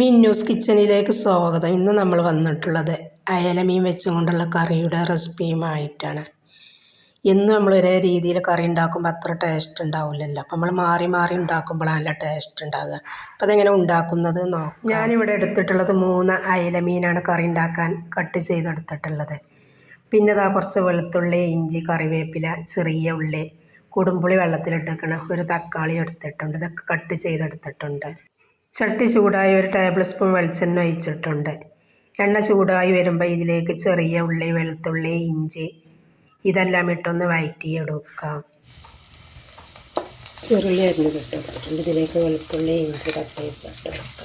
മിന്നൂസ് കിച്ചണിലേക്ക് സ്വാഗതം. ഇന്ന് നമ്മൾ വന്നിട്ടുള്ളത് അയലമീൻ വെച്ചുകൊണ്ടുള്ള കറിയുടെ റെസിപ്പിയുമായിട്ടാണ്. എന്ന് നമ്മൾ ഒരേ രീതിയിൽ കറി ഉണ്ടാക്കുമ്പോൾ അത്ര ടേസ്റ്റ് ഉണ്ടാവില്ലല്ലോ. അപ്പം നമ്മൾ മാറി മാറി ഉണ്ടാക്കുമ്പോഴാണ് നല്ല ടേസ്റ്റ് ഉണ്ടാകുക അപ്പോൾ അതെങ്ങനെ ഉണ്ടാക്കുന്നത് നോക്കാം. ഞാനിവിടെ എടുത്തിട്ടുള്ളത് മൂന്ന് അയലമീനാണ് കറി ഉണ്ടാക്കാൻ കട്ട് ചെയ്തെടുത്തിട്ടുള്ളത്. പിന്നെ ഇതാ കുറച്ച് വെളുത്തുള്ളി ഇഞ്ചി കറിവേപ്പില ചെറിയ ഉള്ളി കുടുംപുളി വെള്ളത്തിലിട്ടേക്കണം. ഒരു തക്കാളി എടുത്തിട്ടുണ്ട്. ഇതൊക്കെ കട്ട് ചെയ്തെടുത്തിട്ടുണ്ട്. ചട്ടി ചൂടായി ഒരു ടേബിൾ സ്പൂൺ വെളിച്ചെണ്ണ ഒഴിച്ചിട്ടുണ്ട്. എണ്ണ ചൂടായി വരുമ്പോൾ ഇതിലേക്ക് ചെറിയ ഉള്ളി വെളുത്തുള്ളി ഇഞ്ചി ഇതെല്ലാം ഇട്ടൊന്ന് വഴറ്റിയെടുക്കാം ചെറിയ അരിഞ്ഞ് ഇട്ടെടുത്തിട്ടുണ്ട് ഇതിലേക്ക് വെളുത്തുള്ളി ഇഞ്ചി കട്ട് ചെയ്തിട്ടെടുക്കാം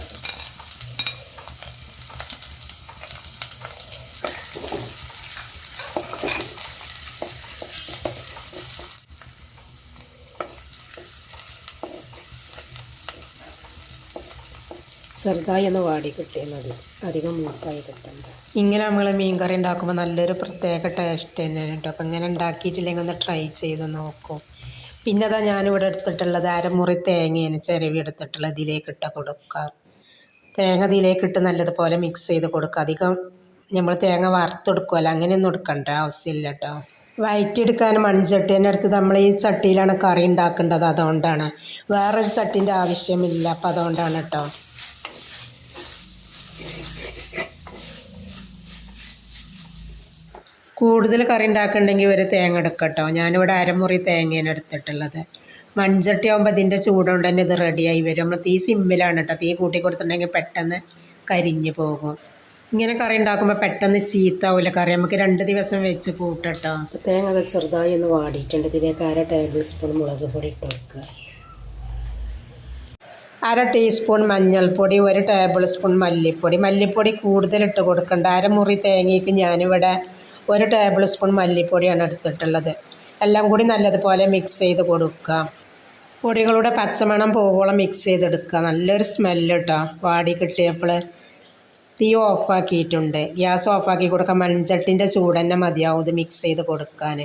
ചെറുതായി ഒന്ന് വാടി കിട്ടിയാൽ മതി അധികം മൂപ്പായി കിട്ടണ്ട. ഇങ്ങനെ നമ്മൾ മീൻ കറി ഉണ്ടാക്കുമ്പോൾ നല്ലൊരു പ്രത്യേക ടേസ്റ്റ് തന്നെയാണ് കേട്ടോ അപ്പം ഇങ്ങനെ ഉണ്ടാക്കിയിട്ടില്ലെങ്കിൽ ഒന്ന് ട്രൈ ചെയ്ത് നോക്കും. പിന്നെ അതാ ഞാനിവിടെ എടുത്തിട്ടുള്ളത് അരമുറി തേങ്ങയാണ് ചിരവി എടുത്തിട്ടുള്ളത് ഇതിലേക്ക് ഇട്ട് കൊടുക്കാം. തേങ്ങ ഇതിലേക്ക് ഇട്ട് നല്ലതുപോലെ മിക്സ് ചെയ്ത് കൊടുക്കുക അധികം നമ്മൾ തേങ്ങ വറുത്തെടുക്കുമല്ലോ അങ്ങനെയൊന്നും എടുക്കണ്ട ആവശ്യമില്ല കേട്ടോ വയറ്റിയെടുക്കാൻ മൺചട്ടി തന്നെ എടുത്ത് നമ്മൾ ഈ ചട്ടിയിലാണ് കറി ഉണ്ടാക്കേണ്ടത് അതുകൊണ്ടാണ്. വേറൊരു ചട്ടീന്റെ ആവശ്യമില്ല അപ്പം അതുകൊണ്ടാണ് കേട്ടോ കൂടുതൽ കറി ഉണ്ടാക്കുന്നുണ്ടെങ്കിൽ ഒരു തേങ്ങ എടുക്കാം കേട്ടോ ഞാനിവിടെ അരമുറി തേങ്ങയാണ് എടുത്തിട്ടുള്ളത്. മൺചട്ടി ആകുമ്പോൾ ഇതിന്റെ ചൂടുകൊണ്ട് തന്നെ ഇത് റെഡിയായി വരും. നമ്മൾ തീ സിമ്മിലാണ് കേട്ടോ. തീ കൂട്ടി കൊടുത്തിട്ടുണ്ടെങ്കിൽ പെട്ടെന്ന് കരിഞ്ഞു പോകും. ഇങ്ങനെ കറി ഉണ്ടാക്കുമ്പോൾ പെട്ടെന്ന് ചീത്താവില്ല കറി. നമുക്ക് രണ്ട് ദിവസം വെച്ച് കൂട്ടട്ടോ. തേങ്ങ അത് ചെറുതായി ഒന്ന് വാടിയിട്ടുണ്ട്. ഇതിലേക്ക് അര ടേബിൾ സ്പൂൺ മുളക് പൊടി ഇട്ട് കൊടുക്കുക. അര ടീസ്പൂൺ മഞ്ഞൾപ്പൊടി ഒരു ടേബിൾ സ്പൂൺ മല്ലിപ്പൊടി. മല്ലിപ്പൊടി കൂടുതൽ ഇട്ട് കൊടുക്കണ്ട. അരമുറി തേങ്ങയ്ക്ക് ഞാനിവിടെ ഒരു ടേബിൾ സ്പൂൺ മല്ലിപ്പൊടിയാണ് എടുത്തിട്ടുള്ളത്. എല്ലാം കൂടി നല്ലതുപോലെ മിക്സ് ചെയ്ത് കൊടുക്കുക. പൊടികളുടെ പച്ചമണം പോകോളം മിക്സ് ചെയ്തെടുക്കുക. നല്ലൊരു സ്മെല്ല് കേട്ടോ വാടി കിട്ടിയപ്പോൾ തീ ഓഫാക്കിയിട്ടുണ്ട് ഗ്യാസ് ഓഫാക്കി കൊടുക്കാൻ മൺചട്ടിന്റെ ചൂട് തന്നെ മതിയാവും ഇത് മിക്സ് ചെയ്ത് കൊടുക്കാൻ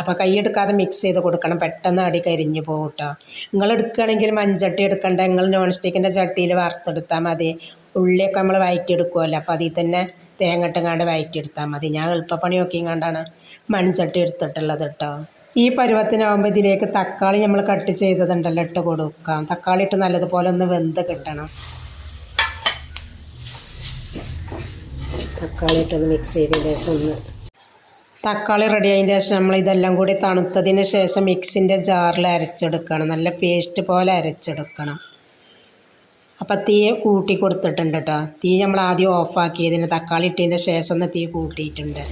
അപ്പോൾ കൈയെടുക്കാതെ മിക്സ് ചെയ്ത് കൊടുക്കണം. പെട്ടെന്ന് അടി കരിഞ്ഞു പോകും കേട്ടോ നിങ്ങൾ എടുക്കുകയാണെങ്കിൽ മൺചട്ടി എടുക്കണ്ട. നിങ്ങൾ നോൺ സ്റ്റിക്കിന്റെ ചട്ടിയിൽ വറുത്തെടുത്താൽ മതി. ഉള്ളിയൊക്കെ നമ്മൾ വയറ്റിയെടുക്കുമല്ലോ അപ്പോൾ അതിൽ തന്നെ തേങ്ങ ഇട്ടങ്ങാണ്ട് വയറ്റിയെടുത്താൽ മതി. ഞാൻ എളുപ്പപ്പണി നോക്കിങ്ങാണ്ടാണ് മൺചട്ടി എടുത്തിട്ടുള്ളത് കേട്ടോ ഈ പരുവത്തിനാവുമ്പോൾ ഇതിലേക്ക് തക്കാളി നമ്മൾ കട്ട് ചെയ്തതുണ്ടല്ലോ ഇട്ട് കൊടുക്കാം. തക്കാളി ഇട്ട് നല്ലതുപോലെ ഒന്ന് വെന്ത് കിട്ടണം. തക്കാളി ഇട്ടൊന്ന് മിക്സ് ചെയ്തതിന് ശേഷം ഒന്ന് തക്കാളി റെഡി ആയതിന് ശേഷം നമ്മൾ ഇതെല്ലാം കൂടി തണുത്തതിന് ശേഷം മിക്സിന്റെ ജാറിൽ അരച്ചെടുക്കണം. നല്ല പേസ്റ്റ് പോലെ അരച്ചെടുക്കണം. അപ്പം തീ കൂട്ടി കൊടുത്തിട്ടുണ്ട് കേട്ടോ തീ നമ്മൾ ആദ്യം ഓഫാക്കിയതിന് തക്കാളി ഇട്ടതിന്റെ ശേഷം ഒന്ന് തീ കൂട്ടിയിട്ടുണ്ട്.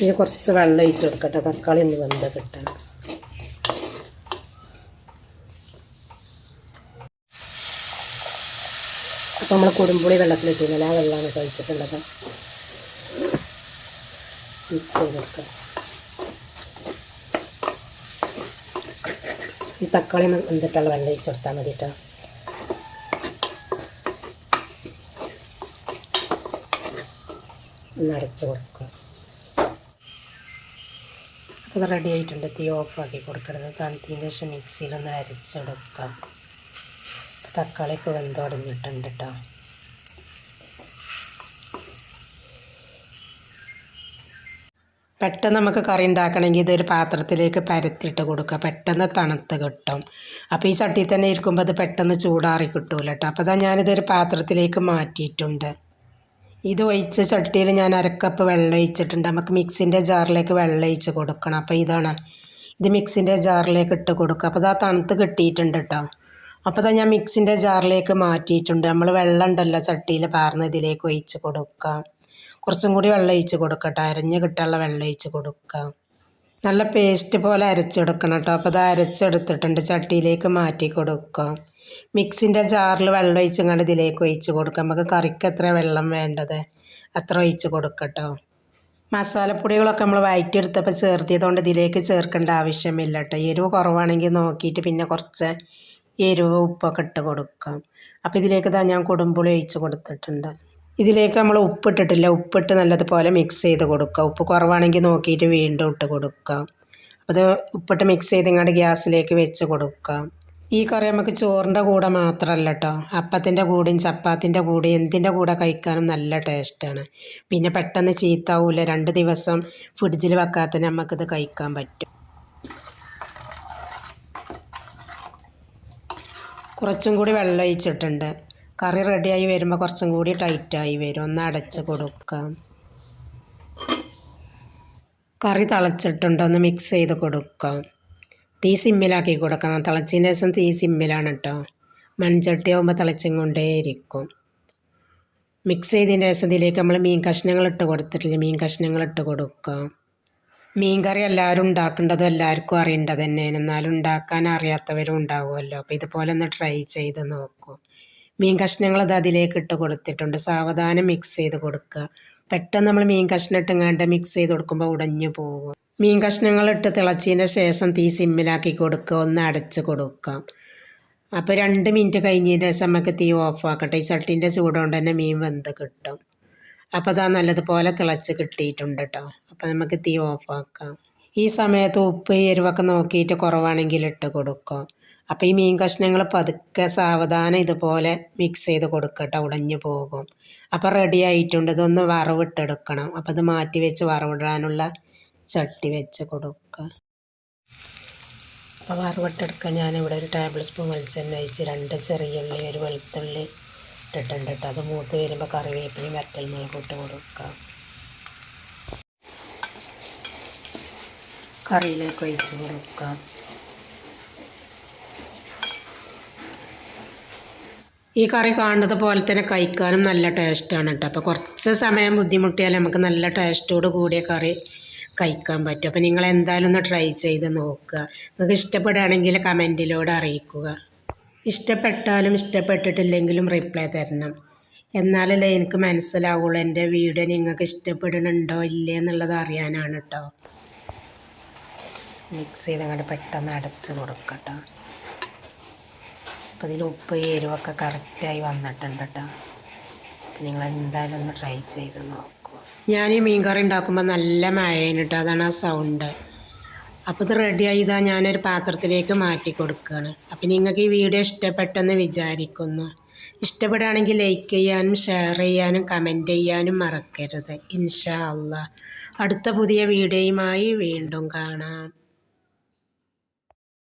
ഇനി കുറച്ച് വെള്ളം ഒഴിച്ച് കൊടുക്കട്ടെ. തക്കാളി ഒന്ന് വെന്ത് കിട്ടണം. അപ്പോൾ നമ്മൾ കുടുംബുളി വെള്ളത്തിലിട്ടില്ല ആ വെള്ളമാണ് കഴിച്ചിട്ടുള്ളത്. മിക്സ് ചെയ്ത് കൊടുക്കുക ഈ തക്കാളി വെന്തിട്ടുള്ള വെള്ളം ഒഴിച്ച് കൊടുത്താൽ മതി കേട്ടോ ഒന്ന് അടച്ച് കൊടുക്കുക. അപ്പോൾ റെഡി ആയിട്ടുണ്ട്. തീ ഓഫാക്കി കൊടുക്കരുത്. തണുത്തതിന് ശേഷം മിക്സിയിലൊന്ന് അരച്ചെടുക്കാം തക്കാളിയൊക്കെ വെന്തോടഞ്ഞിട്ടുണ്ട് കേട്ടോ പെട്ടെന്ന് നമുക്ക് കറി ഉണ്ടാക്കണമെങ്കിൽ ഇതൊരു പാത്രത്തിലേക്ക് പരത്തിയിട്ട് കൊടുക്കുക. പെട്ടെന്ന് തണുത്ത് കിട്ടും. അപ്പോൾ ഈ ചട്ടിയിൽ തന്നെ ഇരിക്കുമ്പോൾ അത് പെട്ടെന്ന് ചൂടാറി കിട്ടൂല കേട്ടോ. അപ്പോൾ അതാ ഞാനിതൊരു പാത്രത്തിലേക്ക് മാറ്റിയിട്ടുണ്ട്. ഇത് ഒഴിച്ച ചട്ടിയിൽ ഞാൻ അരക്കപ്പ് വെള്ളം ഒഴിച്ചിട്ടുണ്ട്. നമുക്ക് മിക്സിന്റെ ജാറിലേക്ക് വെള്ളം ഒഴിച്ച് കൊടുക്കണം. അപ്പോൾ ഇതാണ് ഇത് മിക്സിന്റെ ജാറിലേക്ക് ഇട്ട് കൊടുക്കുക. അപ്പോൾ ആ തണുത്ത് കിട്ടിയിട്ടുണ്ട് കേട്ടോ. അപ്പോൾ ഇതാ ഞാൻ മിക്സിന്റെ ജാറിലേക്ക് മാറ്റിയിട്ടുണ്ട്. നമ്മൾ വെള്ളം ഉണ്ടല്ലോ ചട്ടിയിൽ പാർന്ന് ഇതിലേക്ക് ഒഴിച്ച് കൊടുക്കാം. കുറച്ചും കൂടി വെള്ളം ഒഴിച്ച് കൊടുക്കട്ടെ അരഞ്ഞ് കിട്ടാനുള്ള വെള്ളം ഒഴിച്ച് കൊടുക്കാം നല്ല പേസ്റ്റ് പോലെ അരച്ചെടുക്കണം കേട്ടോ അപ്പോൾ അത് അരച്ചെടുത്തിട്ടുണ്ട്. ചട്ടിയിലേക്ക് മാറ്റി കൊടുക്കാം മിക്സിന്റെ ജാറിൽ വെള്ളം ഒഴിച്ചങ്ങാണ്ട് ഇതിലേക്ക് ഒഴിച്ച് കൊടുക്കാം നമുക്ക് കറിക്ക് എത്ര വെള്ളം വേണ്ടത് അത്ര ഒഴിച്ച് കൊടുക്കട്ടോ മസാലപ്പൊടികളൊക്കെ നമ്മൾ വഴറ്റിയെടുത്തപ്പോൾ ചേർത്തിയതുകൊണ്ട് ഇതിലേക്ക് ചേർക്കേണ്ട ആവശ്യമില്ല കേട്ടോ എരിവ് കുറവാണെങ്കിൽ നോക്കിയിട്ട് പിന്നെ കുറച്ച് എരിവ് ഉപ്പൊക്കെ ഇട്ട് കൊടുക്കാം അപ്പോൾ ഇതിലേക്ക് ഇതാ ഞാൻ കൊടുമ്പുളി ഒഴിച്ച് കൊടുത്തിട്ടുണ്ട്. ഇതിലേക്ക് നമ്മൾ ഉപ്പിട്ടിട്ടില്ല. ഉപ്പിട്ട് നല്ലതുപോലെ മിക്സ് ചെയ്ത് കൊടുക്കുക. ഉപ്പ് കുറവാണെങ്കിൽ നോക്കിയിട്ട് വീണ്ടും ഇട്ട് കൊടുക്കുക. അത് ഉപ്പിട്ട് മിക്സ് ചെയ്ത് ഇങ്ങോട്ട് ഗ്യാസിലേക്ക് വെച്ച് കൊടുക്കുക. ഈ കറി നമുക്ക് ചോറിന്റെ കൂടെ മാത്രമല്ല കേട്ടോ അപ്പത്തിന്റെ കൂടെയും ചപ്പാത്തിന്റെ കൂടെയും എന്തിന്റെ കൂടെ കഴിക്കാനും നല്ല ടേസ്റ്റാണ് പിന്നെ പെട്ടെന്ന് ചീത്താവൂല. രണ്ട് ദിവസം ഫ്രിഡ്ജിൽ വെക്കാത്ത നമുക്കിത് കഴിക്കാൻ പറ്റും. കുറച്ചും കൂടി വെള്ളം ഒഴിച്ചിട്ടുണ്ട്. കറി റെഡിയായി വരുമ്പോൾ കുറച്ചും കൂടി ടൈറ്റായി വരും. ഒന്ന് അടച്ച് കൊടുക്കാം. കറി തിളച്ചിട്ടുണ്ട്. ഒന്ന് മിക്സ് ചെയ്ത് കൊടുക്കാം. തീ സിമ്മിലാക്കി കൊടുക്കണം. തിളച്ചതിന് ശേഷം തീ സിമ്മിലാണ് കേട്ടോ മൺചട്ടി ആകുമ്പോൾ തിളച്ചും കൊണ്ടേയിരിക്കും. മിക്സ് ചെയ്തതിന് ശേഷം ഇതിലേക്ക് നമ്മൾ മീൻ കഷ്ണങ്ങൾ ഇട്ട് കൊടുത്തിട്ടില്ല? മീൻ കഷ്ണങ്ങൾ ഇട്ട് കൊടുക്കാം. മീൻ കറി എല്ലാവരും ഉണ്ടാക്കേണ്ടതും എല്ലാവർക്കും അറിയേണ്ടത് തന്നെയാണ്. എന്നാലും ഉണ്ടാക്കാൻ അറിയാത്തവരും ഉണ്ടാവുമല്ലോ. അപ്പോൾ ഇതുപോലെ ഒന്ന് ട്രൈ ചെയ്ത് നോക്കൂ. മീൻ കഷ്ണങ്ങൾ അത് അതിലേക്ക് ഇട്ട് കൊടുത്തിട്ടുണ്ട്. സാവധാനം മിക്സ് ചെയ്ത് കൊടുക്കുക. പെട്ടെന്ന് നമ്മൾ മീൻ കഷ്ണം ഇട്ടുങ്ങാണ്ട് മിക്സ് ചെയ്ത് കൊടുക്കുമ്പോൾ ഉടഞ്ഞു പോകും. മീൻ കഷ്ണങ്ങൾ ഇട്ട് തിളച്ചതിന് ശേഷം തീ സിമ്മിലാക്കി കൊടുക്കുക. ഒന്ന് അടച്ച് കൊടുക്കാം അപ്പോൾ രണ്ട് മിനിറ്റ് കഴിഞ്ഞതിന് ശേഷം നമുക്ക് തീ ഓഫാക്കട്ടെ ഈ ചട്ടിന്റെ ചൂടുകൊണ്ട് തന്നെ മീൻ വെന്ത് കിട്ടും. അപ്പോൾ അതാ നല്ലതുപോലെ തിളച്ച് കിട്ടിയിട്ടുണ്ട് കേട്ടോ. അപ്പോൾ നമുക്ക് തീ ഓഫാക്കാം ഈ സമയത്ത് ഉപ്പ് എരിവൊക്കെ നോക്കിയിട്ട് കുറവാണെങ്കിൽ ഇട്ട് കൊടുക്കും അപ്പോൾ ഈ മീൻ കഷ്ണങ്ങൾ പതുക്കെ സാവധാനം ഇതുപോലെ മിക്സ് ചെയ്ത് കൊടുക്കട്ടെ ഉടഞ്ഞു പോകും. അപ്പോൾ റെഡി ആയിട്ടുണ്ട്. ഇതൊന്ന് വറവിട്ടെടുക്കണം. അപ്പോൾ ഇത് മാറ്റി വെച്ച് വറവിടാനുള്ള ചട്ടി വെച്ച് കൊടുക്കുക അപ്പോൾ വറവിട്ടെടുക്കാൻ ഞാനിവിടെ ഒരു ടേബിൾ സ്പൂൺ വെളിച്ചെണ്ണ ഒഴിച്ച് രണ്ട് ചെറിയ ഉള്ളി ഒരു വെളുത്തുള്ളി ഇട്ടിട്ടുണ്ട് കേട്ടോ അത് മൂത്ത് വരുമ്പോൾ കറിവേപ്പിലയും വറ്റൽ മുളക് ഇട്ട് കൊടുക്കുക കറിയിലേക്ക് ഒഴിച്ച് കൊടുക്കുക ഈ കറി കാണുന്നത് പോലെ തന്നെ കഴിക്കാനും നല്ല ടേസ്റ്റാണ് കേട്ടോ അപ്പോൾ കുറച്ച് സമയം ബുദ്ധിമുട്ടിയാൽ നമുക്ക് നല്ല ടേസ്റ്റോട് കൂടിയ കറി കഴിക്കാൻ പറ്റും. അപ്പോൾ നിങ്ങൾ എന്തായാലും ഒന്ന് ട്രൈ ചെയ്ത് നോക്കുക. നിങ്ങൾക്ക് ഇഷ്ടപ്പെടുകയാണെങ്കിൽ കമന്റിലൂടെ അറിയിക്കുക. ഇഷ്ടപ്പെട്ടാലും ഇഷ്ടപ്പെട്ടിട്ടില്ലെങ്കിലും റിപ്ലൈ തരണം. എന്നാലല്ലേ എനിക്ക് മനസ്സിലാവുള്ളൂ എന്റെ വീഡിയോ നിങ്ങൾക്ക് ഇഷ്ടപ്പെടുന്നുണ്ടോ ഇല്ലേ എന്നുള്ളത് അറിയാനാണ് കേട്ടോ മിക്സ് ചെയ്ത് അങ്ങോട്ട് പെട്ടെന്ന് അടച്ച് കൊടുക്കട്ടോ. അപ്പോൾ ഇതിൽ ഉപ്പ് എരിവൊക്കെ കറക്റ്റായി വന്നിട്ടുണ്ട് കേട്ടോ അപ്പോൾ നിങ്ങൾ എന്തായാലും ഒന്ന് ട്രൈ ചെയ്ത് നോക്കൂ. ഞാൻ ഈ മീൻകറി ഉണ്ടാക്കുമ്പോൾ നല്ല മഴയാണ് കേട്ടോ അതാണ് ആ സൗണ്ട് അപ്പോൾ ഇത് റെഡിയായി ഇതാ ഞാനൊരു പാത്രത്തിലേക്ക് മാറ്റി കൊടുക്കുകയാണ് അപ്പം നിങ്ങൾക്ക് ഈ വീഡിയോ ഇഷ്ടപ്പെട്ടെന്ന് വിചാരിക്കുന്നു. ഇഷ്ടപ്പെടുകയാണെങ്കിൽ ലൈക്ക് ചെയ്യാനും ഷെയർ ചെയ്യാനും കമന്റ് ചെയ്യാനും മറക്കരുത്. ഇൻഷാ അള്ളാ. അടുത്ത പുതിയ വീഡിയോയുമായി വീണ്ടും കാണാം.